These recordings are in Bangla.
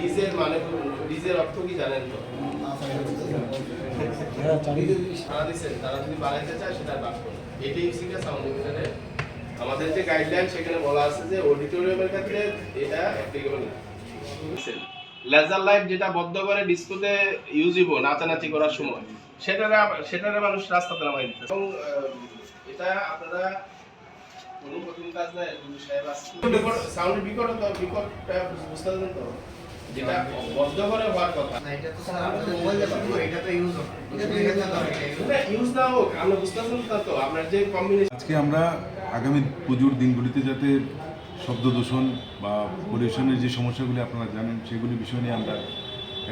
ডিজের মানে ডিজের অর্থ কি জানেন তো? সেটা নাচানাচি করার সময়, সেটারে মানুষ রাস্তাতে নামাই দিতে এবং এটা আপনারা কোনো কঠিন কাজ নাই সাহেব সাউন্ড বিকট বুঝতে পারছেন তো? যেটা বদ্ধ করে হওয়ার কথা। ইউজ না হোক আমরা বুঝতে না তো আপনার যে কম্বিনেশন আজকে আমরা আগামী পুজোর দিনগুলিতে যাতে শব্দ দূষণ বা পলিউশনের যে সমস্যাগুলি আপনারা জানেন সেগুলি বিষয় নিয়ে আমরা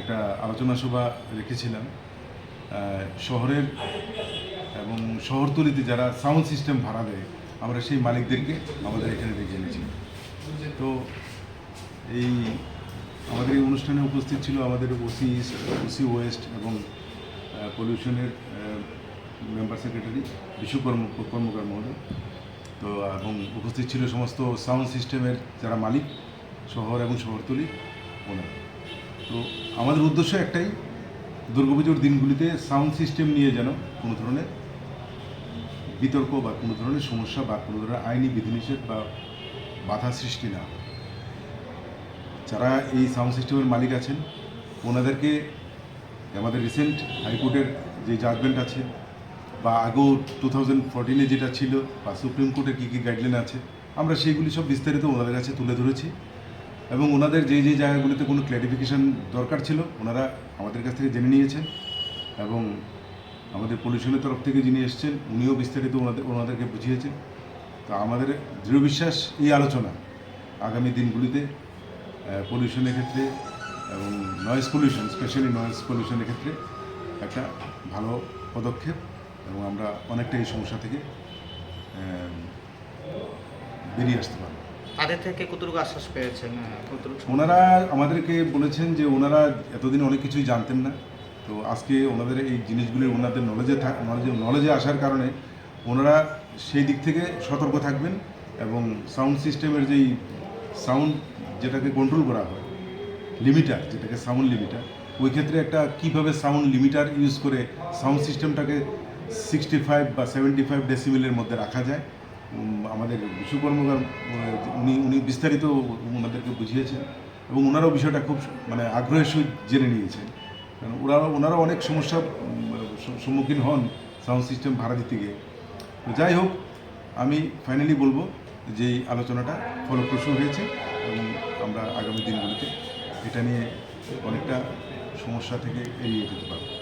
একটা আলোচনা সভা রেখেছিলাম। শহরের এবং শহরতলিতে যারা সাউন্ড সিস্টেম ভাড়া দেয় আমরা সেই মালিকদেরকে আমাদের এখানে ডেকে এনেছি। তো এই আমাদের এই অনুষ্ঠানে উপস্থিত ছিল আমাদের ওসি ওসি ওয়েস্ট এবং পলিউশনের মেম্বার সেক্রেটারি বিশু কর্ম, কর্মকার মহোদয় তো, এবং উপস্থিত ছিল সমস্ত সাউন্ড সিস্টেমের যারা মালিক, শহর এবং শহরতলি ওনারা তো, আমাদের উদ্দেশ্য একটাই দুর্গাপুজোর দিনগুলিতে সাউন্ড সিস্টেম নিয়ে যেন কোনো ধরনের বিতর্ক বা কোনো ধরনের সমস্যা বা কোনো ধরনের আইনি বিধিনিষেধ বা বাধা সৃষ্টি না হয়। যারা এই সাউন্ড সিস্টেমের মালিক আছেন, ওনাদেরকে আমাদের রিসেন্ট হাইকোর্টের যে জাজমেন্ট আছে বা আগেও টু থাউজেন্ড ফোরটিনে যেটা ছিল বা সুপ্রিম কোর্টের কী কী গাইডলাইন আছে, আমরা সেইগুলি সব বিস্তারিত ওনাদের কাছে তুলে ধরেছি এবং ওনাদের যে যে জায়গাগুলিতে কোনো ক্ল্যারিফিকেশন দরকার ছিল, ওনারা আমাদের কাছ থেকে জেনে নিয়েছেন এবং আমাদের পলিউশনের তরফ থেকে যিনি এসছেন, উনিও বিস্তারিত ওনাদের, ওনাদেরকে বুঝিয়েছেন। তো আমাদের দৃঢ় বিশ্বাস এই আলোচনা আগামী দিনগুলিতে পলিউশনের ক্ষেত্রে এবং নয়েজ পলিউশন স্পেশালি নয়েজ পলিউশনের ক্ষেত্রে একটা ভালো পদক্ষেপ এবং আমরা অনেকটা এই সমস্যা থেকে বেরিয়ে আসতে পারব। তাদের থেকে কতটুকু আশ্বাস পেয়েছেন ওনারা আমাদেরকে বলেছেন যে ওনারা এতদিন অনেক কিছুই জানতেন না। তো আজকে ওনাদের এই জিনিসগুলি ওনাদের নলেজে নলেজে নলেজে আসার কারণে ওনারা সেই দিক থেকে সতর্ক থাকবেন এবং সাউন্ড সিস্টেমের যেই সাউন্ড যেটাকে কন্ট্রোল করা হয় লিমিটার যেটাকে সাউন্ড লিমিটার ওই ক্ষেত্রে একটা কীভাবে সাউন্ড লিমিটার ইউজ করে সাউন্ড সিস্টেমটাকে সিক্সটি ফাইভ বা সেভেন্টি ফাইভ ডেসিমেলের মধ্যে রাখা যায় আমাদের বিশু উনি উনি বিস্তারিত ওনাদেরকে বুঝিয়েছেন এবং ওনারাও বিষয়টা খুব মানে আগ্রহের সহিত জেনে নিয়েছেন। কারণ ওনারা ওনারা অনেক সমস্যার সম্মুখীন হন সাউন্ড সিস্টেম ভাড়া দিতে গিয়ে। তো যাই হোক, আমি ফাইনালি বলব যে এই আলোচনাটা ফলপ্রসূ হয়েছে, এবং আমরা আগামী দিনগুলিতে এটা নিয়ে অনেকটা সমস্যা থেকে এড়িয়ে যেতে পারব।